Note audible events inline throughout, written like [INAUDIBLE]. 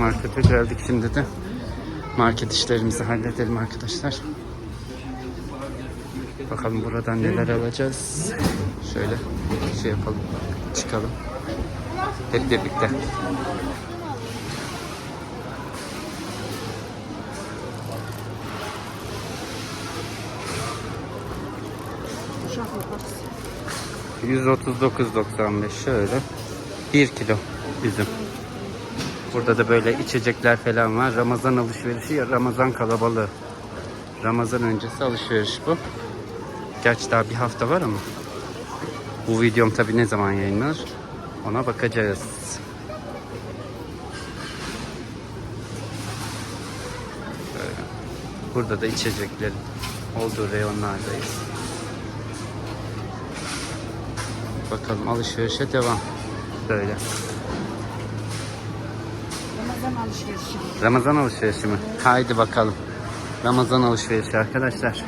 markete geldik şimdi de. Market işlerimizi halledelim arkadaşlar. Bakalım buradan neler alacağız. Şöyle şey yapalım. Çıkalım. Hep birlikte. ...139.95 şöyle... ...1 kilo üzüm. Burada da böyle içecekler falan var. Ramazan alışverişi ya Ramazan kalabalığı. Ramazan öncesi alışveriş bu. Gerçi daha bir hafta var ama. Bu videom tabi ne zaman yayınlanır ona bakacağız. Burada da içeceklerin olduğu reyonlardayız. Bakalım alışverişe devam. Böyle. Ramazan alışverişi. Ramazan alışverişi mi? Haydi bakalım. Ramazan alışverişi arkadaşlar.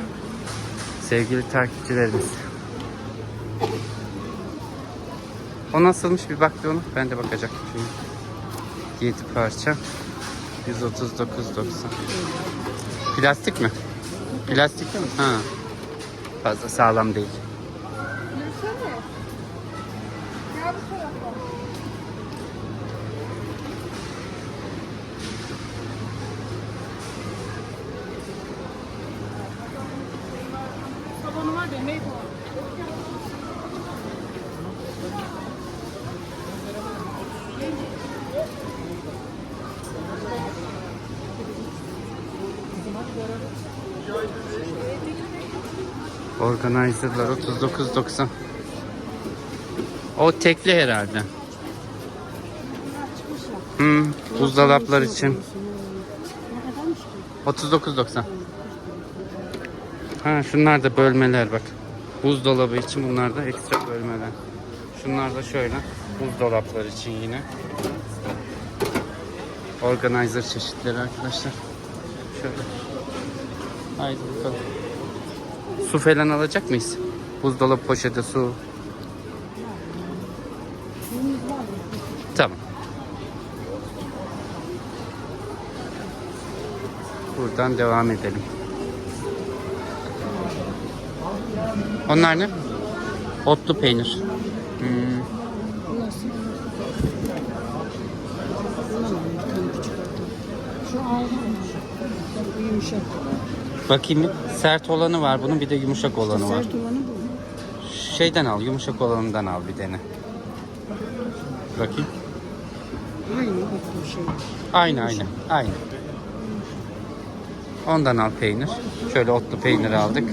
Sevgili takipçilerimiz. O nasılmış bir bak onu. Ben de bakacaktım şimdi. 7 parça. 139.90. Plastik mi? Plastik mi? Ha. Fazla sağlam değil. Salonu var ev bu. Organizer'lar 39.90. O tekli herhalde. Hmm, buzdolaplar için. Kadarmış ki? 39.90. Ha şunlar da bölmeler bak. Buzdolabı için bunlar da ekstra bölmeler. Şunlar da şöyle buzdolaplar için yine. Organizer çeşitleri arkadaşlar. Şöyle. Haydi bakalım. Su falan alacak mıyız? Buzdolabı poşeti su. Tamam. Buradan devam edelim. Onlar ne? Otlu peynir. Hmm, yumuşak. bakayım. Sert olanı var bunun bir de yumuşak olanı var. Sert olanı bu. Şeyden al yumuşak olanından al bir tane. Bakayım. Aynı bu şey. Aynı aynı. Aynı. Ondan al peynir. Şöyle otlu peynir aldık.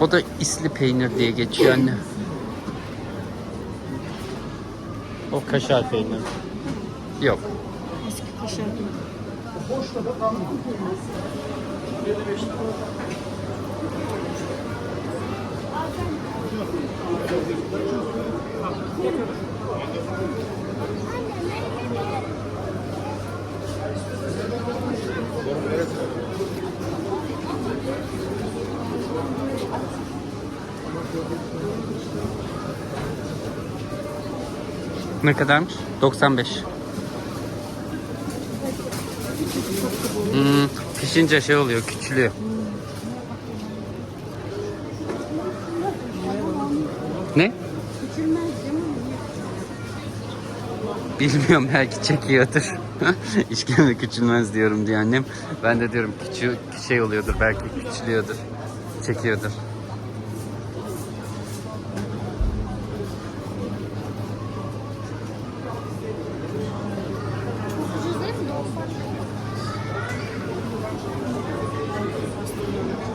O da isli peynir diye geçiyor anne. O kaşar peynir. Yok. Eski kaşar gibi. Ne kadarmış? 95. Hmm, pişince şey oluyor, küçülüyor. Ne? Bilmiyorum belki çekiyordur. [LAUGHS] İşkembe küçülmez diyorum diye annem. Ben de diyorum küçü şey oluyordur belki küçülüyordur. Çekiyordur.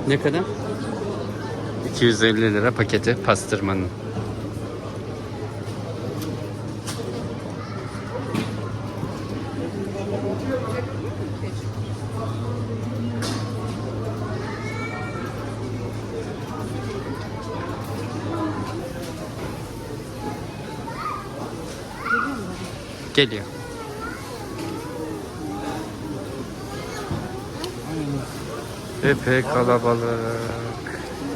Ne kadar? 250 lira paketi pastırmanın. Geliyor. Epey kalabalık.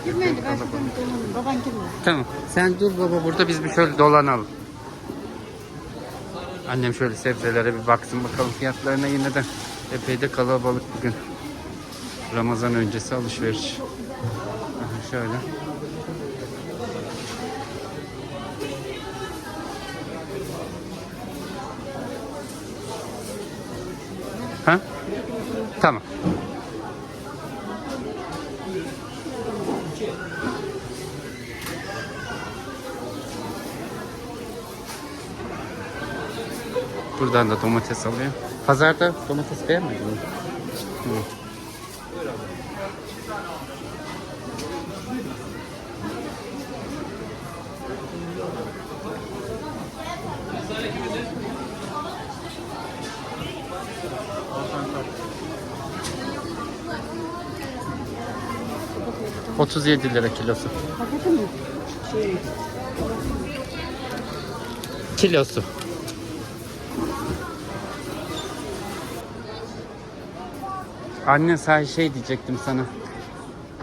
Girmedi ben şuradan dolanayım. Baban girme. Tamam. Sen dur baba burada biz bir şöyle dolanalım. Annem şöyle sebzelere bir baksın bakalım fiyatlarına yine de epey de kalabalık bugün. Ramazan öncesi alışveriş. Aha, Şöyle. Ha? Tamam. Buradan da domates alıyor. Pazarda domates beğenmedin mi? Hı. ...37 lira kilosu. Paketi mi? Şey, Kilosu. Anne sahi şey diyecektim sana.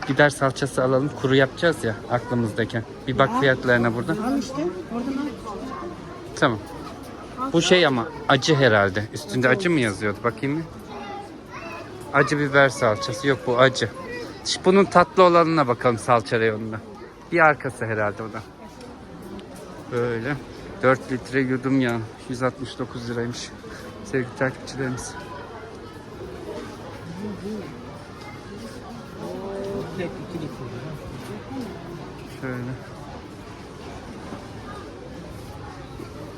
Gider salçası alalım. Kuru yapacağız ya aklımızdayken. Bir bak Ya. fiyatlarına burada. al işte. Oradan al. Tamam. Bu şey ama acı herhalde. Üstünde acı mı yazıyordu? Bakayım mı? Acı biber salçası. Yok bu acı. Şimdi bunun tatlı olanına bakalım salça reyonuna. Bir arkası herhalde o da. Böyle. 4 litre yudum yağ. 169 liraymış. Sevgili takipçilerimiz. Şöyle.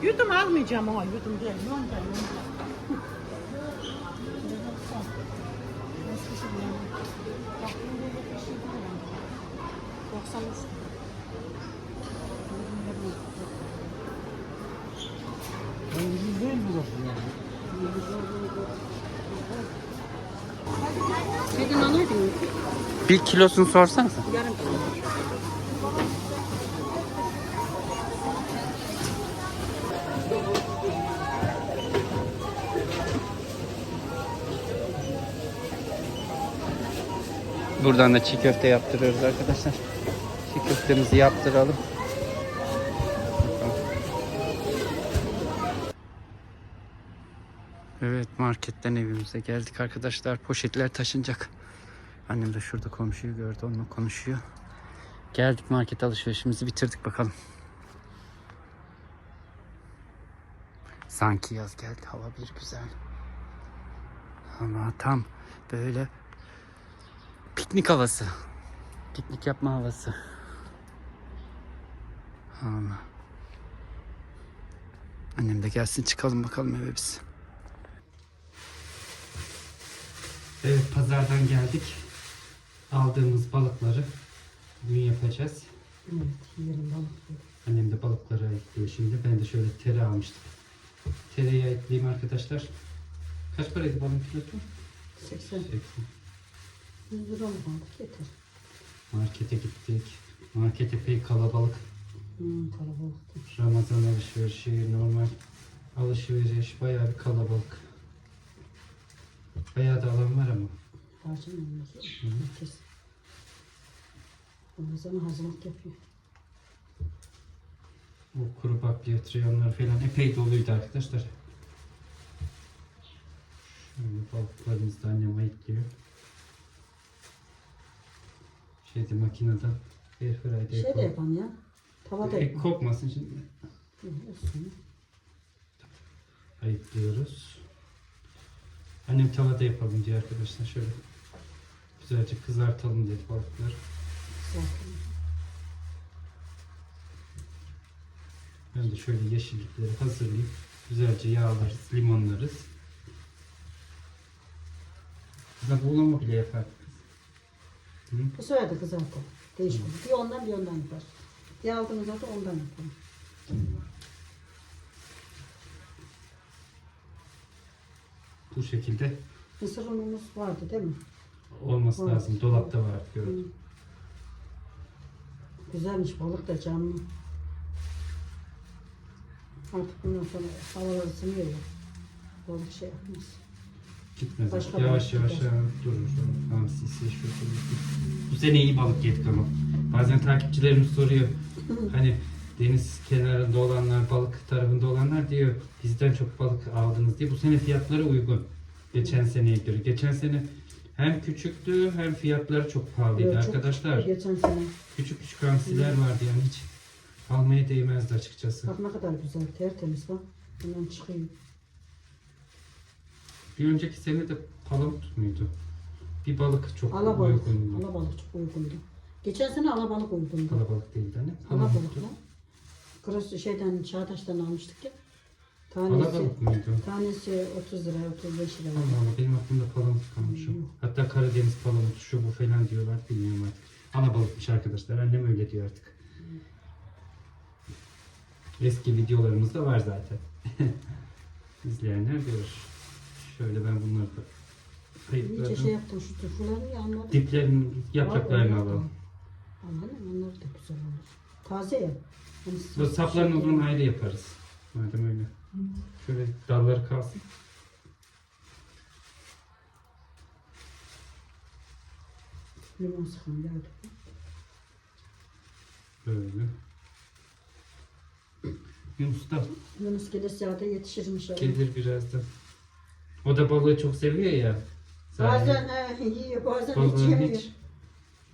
Yudum almayacağım ama yudum değil. Yonca yonca. Bakın böyle 93. Bir kilosunu sorsanıza. Yarım. Buradan da çiğ köfte yaptırıyoruz arkadaşlar. Çiğ köftemizi yaptıralım. Evet marketten evimize geldik arkadaşlar. Poşetler taşınacak. Annem de şurada komşuyu gördü onunla konuşuyor. Geldik market alışverişimizi bitirdik bakalım. Sanki yaz geldi hava bir güzel. Ama tam böyle piknik havası. Piknik yapma havası. Ama. Annem de gelsin çıkalım bakalım eve biz. Evet pazardan geldik. Aldığımız balıkları bugün yapacağız. Evet, yarım balık. Annem de balıkları ekliyor şimdi. Ben de şöyle tere almıştım. Tereyağı ekleyeyim arkadaşlar. Kaç paraydı balın kilosu? 80. 80. 100 lira mı aldık? Yeter. Markete gittik. Market epey kalabalık. Hmm, kalabalıktı. Ramazan alışverişi, normal alışveriş bayağı bir kalabalık. Bayağı da alan var ama. Harcım Herkes. Ramazan'a hazırlık yapıyor. Bu kuru bakliyat reyonları falan epey doluydu arkadaşlar. Şöyle balıklarımızı da annem ayıklıyor. Şeyde makineden airfryer'de Şey de yapan ya. Tava da Ek yapan. kokmasın şimdi. Hı, olsun. Ayıklıyoruz. Annem tavada yapalım diye arkadaşlar şöyle güzelce kızartalım diye balıkları. Zaten. Ben de şöyle yeşillikleri hazırlayıp güzelce yağlarız, limonlarız. Kızlar buğulama bile yapar. Hı? Bu sefer de kızartalım. Değişik. Bir ondan bir ondan yapar. Aldığımızda da ondan yapalım. Bu şekilde Mısır unumuz vardı değil mi? Olması Evet. lazım. Dolapta var gördüm. Güzelmiş balık da canlı. Artık bundan sonra havalar ısınıyor ya. Balık şey yapmaz. Gitmez. Başka yavaş balık yavaş gider. durur. Hamsisi şu Bu sene iyi balık yedik ama. Bazen takipçilerimiz soruyor. [LAUGHS] hani deniz kenarında olanlar, balık tarafında olanlar diyor bizden çok balık aldınız diye. Bu sene fiyatları uygun. Geçen seneye göre. Geçen sene hem küçüktü hem fiyatları çok pahalıydı Evet, çok arkadaşlar. Geçen sene. Küçük küçük hamsiler vardı yani hiç almaya değmezdi açıkçası. Bak ne kadar güzel. Tertemiz bak. Hemen çıkıyor. Bir önceki sene de palamut muydu? Bir balık çok Alabalık. uygundu. Alabalık çok uygundu. Geçen sene alabalık uygundu. Alabalık değildi hani. Alabalık Palamuttu. mı? Kros şeyden Çağdaş'tan almıştık ya. Tanesi, Alabalık mıydı? tanesi 30 lira, 35 lira. Allah Allah benim aklımda palamut kalmış o. Hmm. Hatta Karadeniz palamutu şu bu falan diyorlar bilmiyorum artık. Alabalıkmış arkadaşlar annem öyle diyor artık. Eski videolarımızda var zaten. [LAUGHS] İzleyenler görür. Şöyle ben bunları da İyice şey yaptım şu turşuları ya anladım. Diplerin yapraklarını Var, alalım. Anladın mı? Onlar da güzel olur. Taze ya. Hani Bu sap- saplarını o şey- zaman ayrı yaparız. Madem öyle. Şöyle dalları kalsın. Limon sıkalım geldi. Böyle. Yunus da Yunus gelirse yağda yetişirmiş. öyle. gelir birazdan. O da balığı çok seviyor ya. Bazen he, yiyor bazen hiç yemiyor. hiç.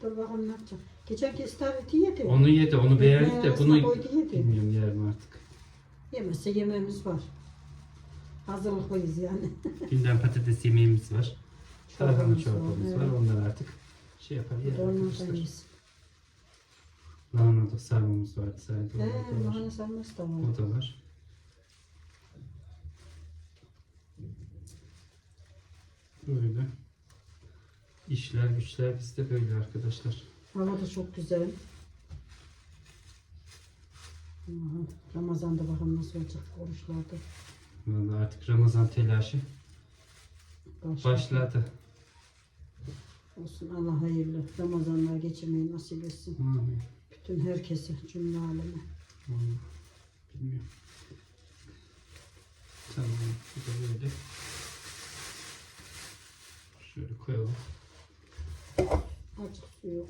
Dur bakalım ne yapacağım. Geçenki istaveti yedi. Onu yedi, onu beğendi de bunu koydu, yedi. bilmiyorum yer mi artık. Yemezse yemeğimiz var. Hazırlıklıyız yani. [LAUGHS] Günden patates yemeğimiz var. Tarhana çorbamız evet. var. Onlar artık şey yapar yiyiz. Lahana da sarmamız vardı sadece. He, lahana sarması da var. O da var. Böyle. İşler güçler bizde böyle arkadaşlar. Hava da çok güzel. Ramazan'da bakalım nasıl olacak oruçlarda. Vallahi artık Ramazan telaşı Başladı. başladı. Olsun Allah hayırlı Ramazanlar geçirmeyi nasip etsin. Amin. Bütün herkese, cümle aleme. Vallahi Bilmiyorum. Tamam. Bu da böyle. Şöyle koyalım. Azıcık suyu.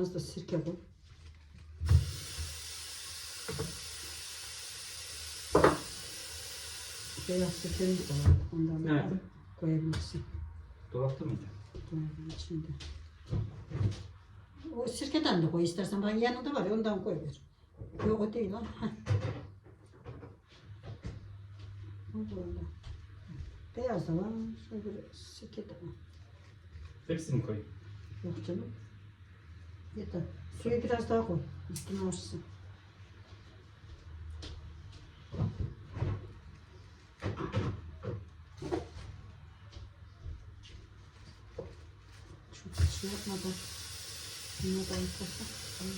Az da sirke koy. Beyaz sirkemiz de var. Ondan da Nerede? koyabilirsin. Dolapta mıydı? Dolabın içinde. O sirkeden de koy istersen. Bak yanında var ya ondan koy ver. Yok o değil ha. Heh. O böyle. Beyaz da var. Bir sirke de var. Hepsini koy. Yok canım. Yeter. Suyu biraz daha koy. Üstüne açsın. Çok şey yapmadan. Yıkasak. Tamam.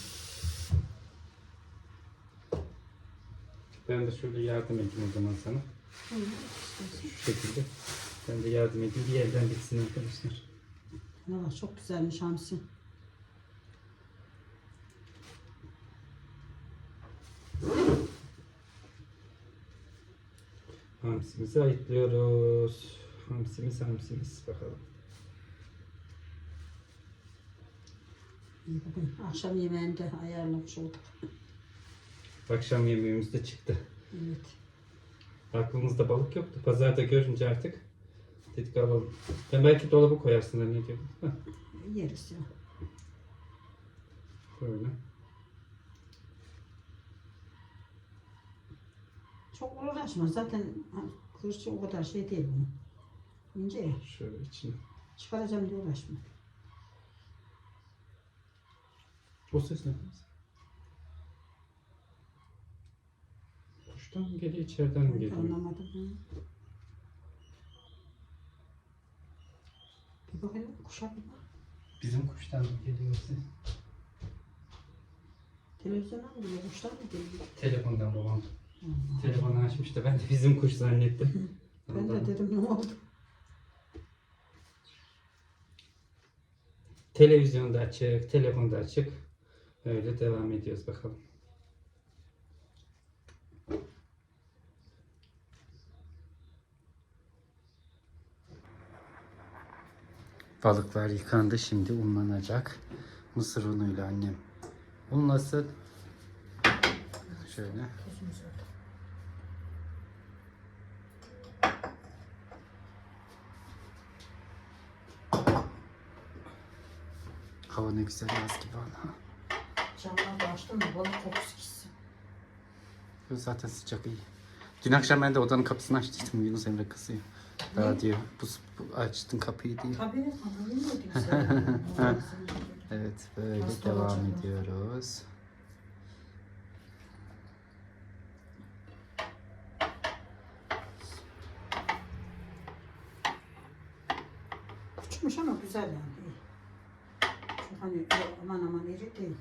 Ben de şöyle yardım edeyim o zaman sana. Şu şekilde. Ben de yardım edeyim. Bir yerden bitsin arkadaşlar. Ya çok güzelmiş hamsi. Hamsimizi ayıklıyoruz. Hamsimiz hamsimiz bakalım. İyi bugün akşam yemeğinde ayarlamış olduk. Akşam yemeğimiz de çıktı. Evet. Aklımızda balık yoktu. Pazarda görünce artık dedik alalım. Ben belki dolaba koyarsın da ne diyordun? Heh, Yeriz ya. Böyle. Çok uğraşma zaten kırçı o kadar şey değil bunun. İnce ya. Şöyle içine. Çıkaracağım diye uğraşma. O ses ne? Kuştan mı geliyor, içeriden mi Ben geliyor? anlamadım. ha. Bir bakalım kuşa bir bak. Bizim kuştan mı geliyor ses? Televizyona mı geliyor? Kuşlar mı geliyor? Telefondan babam. Telefonu açmış da ben de bizim kuş zannettim. [LAUGHS] Ben de Ondan. dedim ne oldu? Televizyonda açık, telefonda açık. Öyle devam ediyoruz bakalım. Balıklar yıkandı şimdi unlanacak. Mısır unuyla annem unlasın. Şöyle. Hava ne güzel yaz gibi valla. Da açtım da balık kokusu gitsin. Zaten sıcak iyi. Dün akşam ben de odanın kapısını açtım. Yunus Emre kızıyor. Daha diyor bu, bu açtın kapıyı diyor. Tabii mı kimse? [LAUGHS] Evet böyle Hasta devam olacaklar. ediyoruz. Küçükmüş ama güzel yani. Çok hani aman aman iri değil.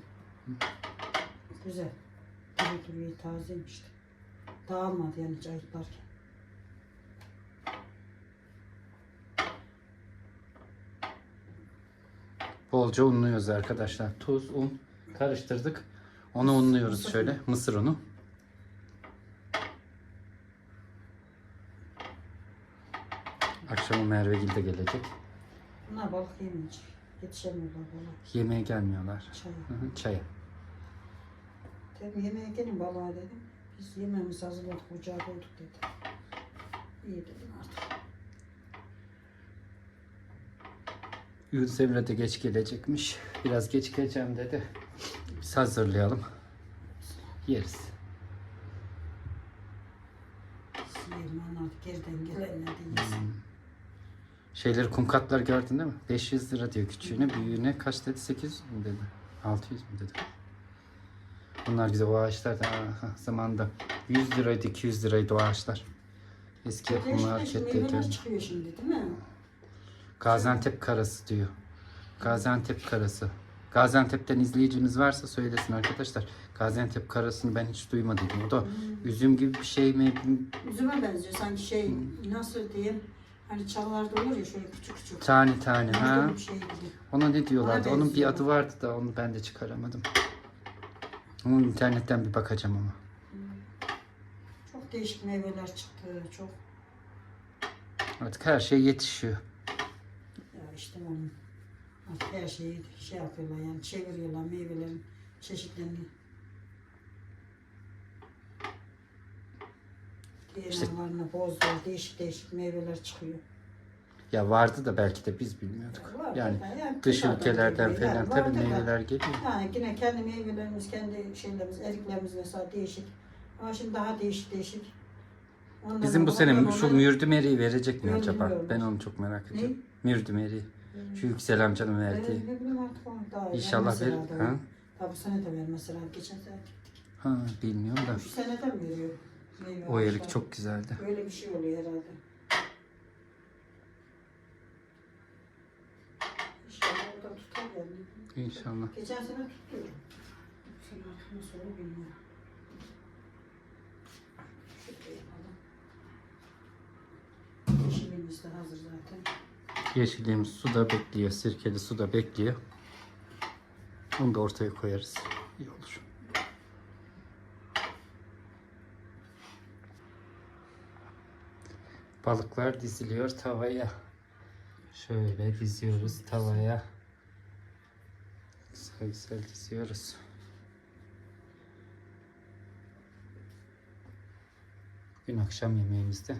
Güzel. Diri duruyor, tazeymiş de. Dağılmadı yani hiç ayıklarken. Bolca unluyoruz arkadaşlar. Tuz, un karıştırdık. Onu unluyoruz şöyle. Mısır unu. Akşama Merve Gil de gelecek. Bunlar balık yemeyecek. Yetişemiyorlar balık. Yemeğe gelmiyorlar. Çay. Hı hı, Çaya. Dedim yemeğe gelin balığa dedim. Biz yemeğimizi hazırladık, ocağa koyduk dedi. İyi dedim artık. Yunus Emre de geç gelecekmiş. Biraz geç geleceğim dedi. Biz hazırlayalım. Yeriz. Da geriden gelenler de yesin. Şeyleri kum katlar gördün değil mi? 500 lira diyor küçüğüne, büyüğüne kaç dedi? 800 mü dedi? 600 mü dedi? Bunlar güzel o ağaçlar da aha, zamanında 100 liraydı 200 liraydı o ağaçlar. Eski yapım meyveler çıkıyor şimdi değil mi? Gaziantep karası diyor. Gaziantep karası. Gaziantep'ten izleyicimiz varsa söylesin arkadaşlar. Gaziantep karasını ben hiç duymadım. O da üzüm gibi bir şey mi? Üzüme benziyor sanki şey nasıl diyeyim hani çalılarda olur ya şöyle küçük küçük. Tane tane ha. Öyle bir şey gibi. Ona ne diyorlardı? Ona Onun bir benziyor. adı vardı da onu ben de çıkaramadım. Ama internetten bir bakacağım ama. Çok değişik meyveler çıktı. Çok Artık her şey yetişiyor. ya işte onun artık her şeyi şey yapıyorlar yani çeviriyorlar meyvelerin çeşitlerini. DNA'larını bozdular. Değişik değişik meyveler çıkıyor. Ya vardı da belki de biz bilmiyorduk. Var Yani da, yani dış ülkelerden geliyor. falan tabii meyveler geliyor. Yani yine kendi meyvelerimiz, kendi şeylerimiz, eriklerimiz mesela değişik. Ama şimdi daha değişik değişik. Ondan Bizim bu sene şu ona- mürdümeriyi verecek mi acaba? bilmiyorum. Ben onu çok merak Ne? ediyorum. Mürdümeri. Şu Yüksel amcanın verdiği. ne bileyim artık onu daha iyi. İnşallah verir. Ha? Tabii sene de vermesi herhalde. Geçen sene ha bilmiyorum da. şu seneden veriyor. Meyve O erik ağaçları. çok güzeldi. Öyle bir şey oluyor herhalde. İnşallah orada tutar yani. İnşallah. Geçen sene tuttu. Bu sene artık nasıl olur bilmiyorum. Şöyle yapalım. Yeşilimiz de hazır zaten. Yeşilliğimiz suda bekliyor. Sirkeli suda bekliyor. Onu da ortaya koyarız. İyi olur. Balıklar diziliyor tavaya. Şöyle diziyoruz tavaya. Güzel güzel diziyoruz. Bugün akşam yemeğimizde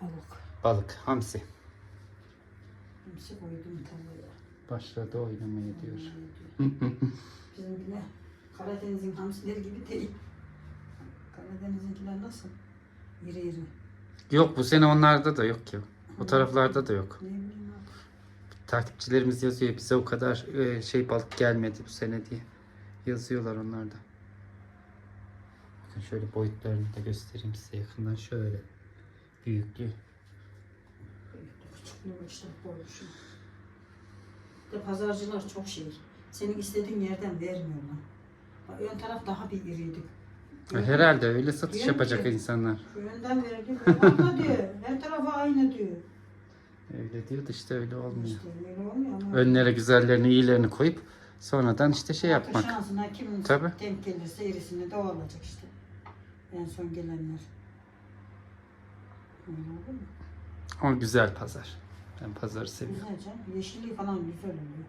Balık. balık, hamsi. Hepsi koydum tavaya. Başladı oynamaya diyor. [LAUGHS] Bizim Karadeniz'in hamsileri gibi değil. Karadeniz'inkiler nasıl? İri iri. Yok bu sene onlarda da yok ki. O taraflarda da yok. Takipçilerimiz yazıyor bize o kadar e, şey balık gelmedi bu sene diye. Yazıyorlar onlar da. Bakın şöyle boyutlarını da göstereyim size yakından şöyle. Büyüklüğü. De pazarcılar çok şey. Senin istediğin yerden vermiyorlar. Ön taraf daha bir iriydi. Herhalde öyle satış Diyorum yapacak ki- insanlar. Önden verdi. Abla diyor. Her tarafı aynı diyor. Öyle diyor da işte öyle olmuyor. İşte öyle olmuyor ama. Önlere güzellerini iyilerini koyup sonradan işte şey yapmak. Şansına kim Tabii. denk gelirse irisinde de o olacak işte. En son gelenler. Öyle oldu mu? O güzel pazar. Ben pazarı seviyorum. Güzel canım. Yeşilliği falan güzel oluyor.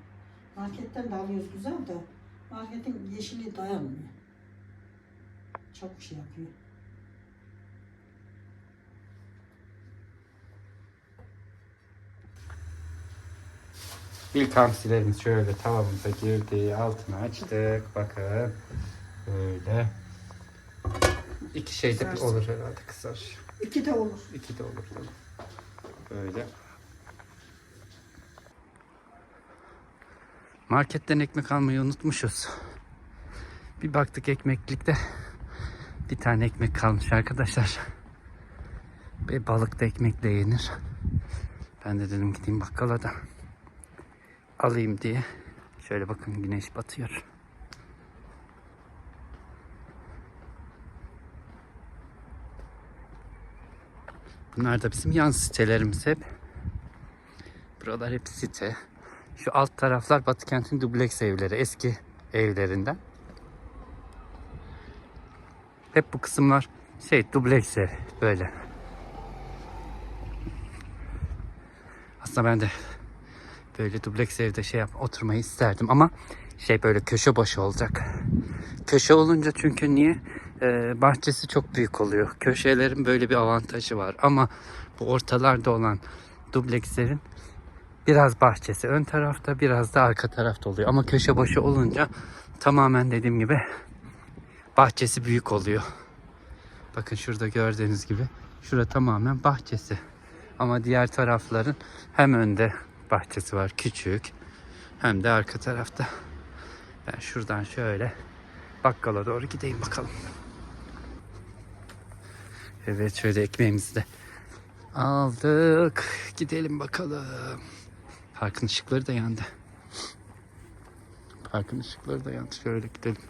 Marketten de alıyoruz güzel de marketin yeşilliği dayanmıyor. Çok şey yapıyor. İlk hamsilerimiz şöyle tavamıza girdi. Altını açtık. Bakın. Böyle. İki şey de Kısarsın. olur herhalde kısar. İki de olur. İki de olur tabii. Böyle. Marketten ekmek almayı unutmuşuz. Bir baktık ekmeklikte bir tane ekmek kalmış arkadaşlar. Ve balık da ekmekle yenir. Ben de dedim gideyim bakkala da alayım diye. Şöyle bakın güneş batıyor. Bunlar da bizim yan sitelerimiz hep. Buralar hep site. Şu alt taraflar Batı kentin dubleks evleri. Eski evlerinden. Hep bu kısımlar şey dubleks böyle. Aslında ben de böyle dubleks evde şey yap oturmayı isterdim ama şey böyle köşe boş olacak. Köşe olunca çünkü niye? Ee, bahçesi çok büyük oluyor. Köşelerin böyle bir avantajı var ama bu ortalarda olan dublekslerin biraz bahçesi ön tarafta biraz da arka tarafta oluyor. Ama köşe başı olunca tamamen dediğim gibi bahçesi büyük oluyor. Bakın şurada gördüğünüz gibi şurada tamamen bahçesi. Ama diğer tarafların hem önde bahçesi var küçük hem de arka tarafta. Ben şuradan şöyle bakkala doğru gideyim bakalım. Evet şöyle ekmeğimizi de aldık. Gidelim bakalım. Parkın ışıkları da yandı. Parkın ışıkları da yandı. Şöyle gidelim.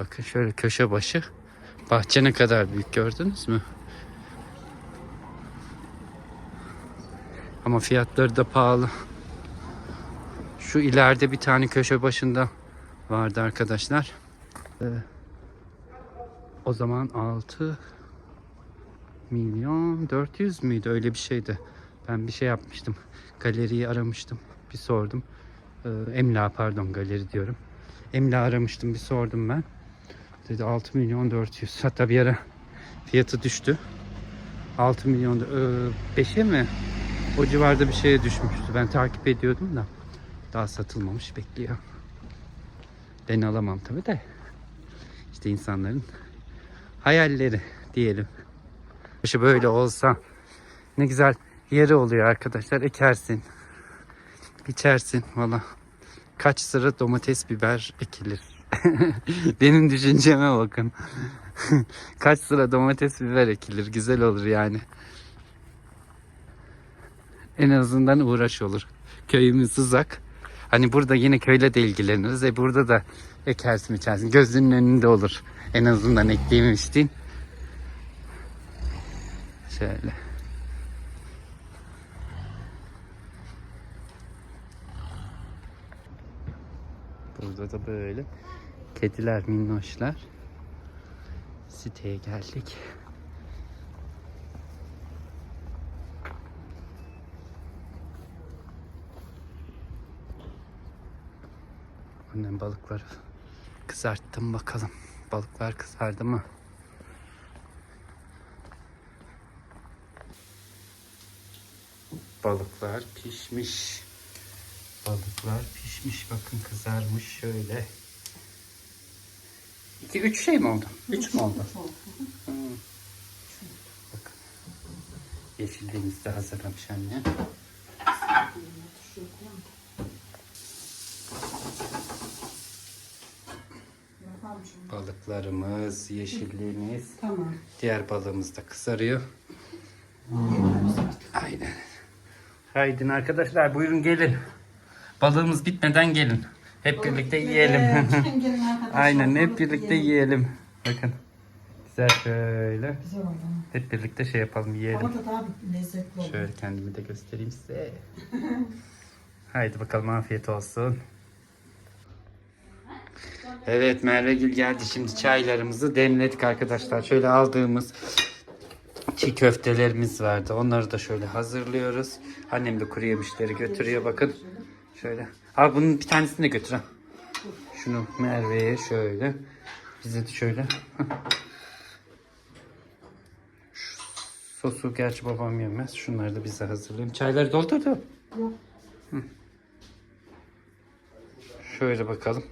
Bakın şöyle köşe başı. Bahçe ne kadar büyük gördünüz mü? Ama fiyatları da pahalı. Şu ileride bir tane köşe başında vardı arkadaşlar. Ee, o zaman 6 milyon 400 müydü öyle bir şeydi. Ben bir şey yapmıştım. Galeriyi aramıştım. Bir sordum. Ee, Emla pardon galeri diyorum. Emla aramıştım bir sordum ben. Dedi 6 milyon 400. Hatta bir ara fiyatı düştü. 6 milyon 5'e mi? O civarda bir şeye düşmüştü. Ben takip ediyordum da. Daha satılmamış bekliyor. Ben alamam tabi de. İşte insanların hayalleri diyelim. Başı böyle olsa ne güzel yeri oluyor arkadaşlar. Ekersin. Biçersin valla. Kaç sıra domates biber ekilir. [LAUGHS] Benim düşünceme bakın. [LAUGHS] Kaç sıra domates biber ekilir. Güzel olur yani. En azından uğraş olur. Köyümüz uzak. Hani burada yine köyle de ilgileniriz. E burada da ekersin içersin. Gözünün önünde olur. En azından ektiğim içtiğin. Şöyle. Burada da böyle kediler minnoşlar. Siteye geldik. Annem balıkları kızarttım bakalım. Balıklar kızardı mı? Balıklar pişmiş. Balıklar pişmiş. Bakın kızarmış şöyle. İki üç şey mi oldu? Üç mü oldu? Hı. Bakın. Yeşilliğimizi de hazırlamış anne. Balıklarımız, yeşilliğimiz. Tamam. Diğer balığımız da kızarıyor. Aynen. Haydin arkadaşlar buyurun gelin. Balığımız bitmeden gelin. Hep [LAUGHS] birlikte yiyelim. Aynen hep birlikte yiyelim. Bakın. Güzel şöyle. Güzel oldu. Hep birlikte şey yapalım yiyelim. Ama da daha lezzetli oldu. Şöyle kendimi de göstereyim size. [LAUGHS] Haydi bakalım afiyet olsun. Evet Merve Gül geldi. Şimdi çaylarımızı demledik arkadaşlar. Şöyle aldığımız çiğ köftelerimiz vardı. Onları da şöyle hazırlıyoruz. Annem de kuru yemişleri götürüyor bakın. Şöyle. Al bunun bir tanesini de götür ha. Şunu Merve'ye şöyle. Bize de şöyle. Şu sosu gerçi babam yemez. Şunları da bize hazırlayayım. Çayları doldurdu. Şöyle bakalım.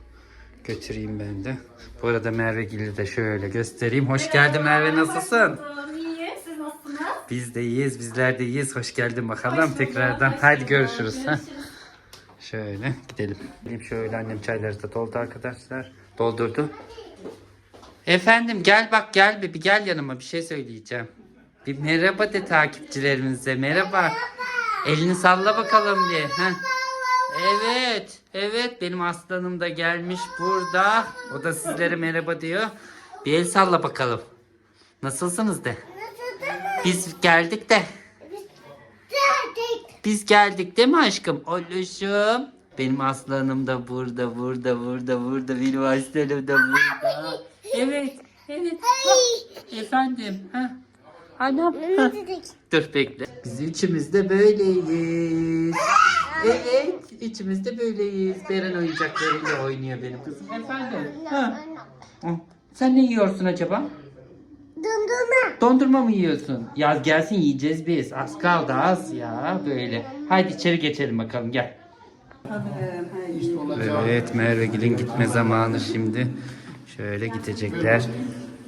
Götüreyim ben de. Bu arada Merve Gil'i de şöyle göstereyim. Hoş geldin Merve nasılsın? İyi, siz nasılsınız? Biz de iyiyiz, bizler de iyiyiz. Hoş geldin bakalım Hoş tekrardan. hoş Hadi görüşürüz. Görüşürüz. Şöyle gidelim. Şöyle annem çayları da doldu arkadaşlar. Doldurdu. Efendim gel bak gel bir, bir gel yanıma bir şey söyleyeceğim. Bir merhaba de takipçilerimize. Merhaba. Elini salla bakalım bir. Ha. Evet. Evet benim aslanım da gelmiş burada. O da sizlere merhaba diyor. Bir el salla bakalım. Nasılsınız de. Biz geldik de. Biz geldik değil mi aşkım? Oluşum. Benim aslanım da burada, burada, burada, burada. Benim aslanım da burada. Evet, evet. Ha, efendim. Ha. Anam. Ha. Dur bekle. Biz üçümüz de böyleyiz. Evet, üçümüz de böyleyiz. Beren oyuncaklarıyla oynuyor benim kızım. Efendim. Ha. Sen ne yiyorsun acaba? Dondurma. Dondurma mı yiyorsun? Yaz gelsin yiyeceğiz biz. Az kaldı az ya böyle. Haydi içeri geçelim bakalım gel. Evet Mervegil'in gitme zamanı şimdi. Şöyle gidecekler.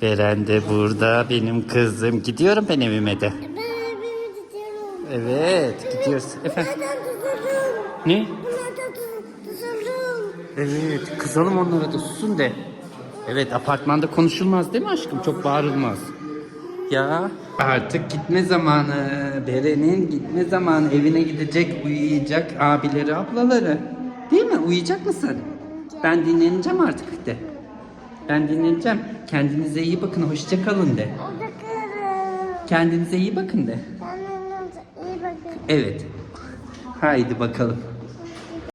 Beren de burada benim kızım. Gidiyorum ben evime de. Ben evime gidiyorum. Evet gidiyoruz. Efendim ne? Evet kızalım onlara da susun de. Evet apartmanda konuşulmaz değil mi aşkım? Çok bağırılmaz. Ya artık gitme zamanı. Beren'in gitme zamanı. Evine gidecek, uyuyacak abileri, ablaları. Değil mi? Uyuyacak mısın? Ben dinleneceğim artık de. Ben dinleneceğim. Kendinize iyi bakın. Hoşça kalın de. Kendinize iyi bakın de. Kendinize iyi bakın. Evet. Haydi bakalım.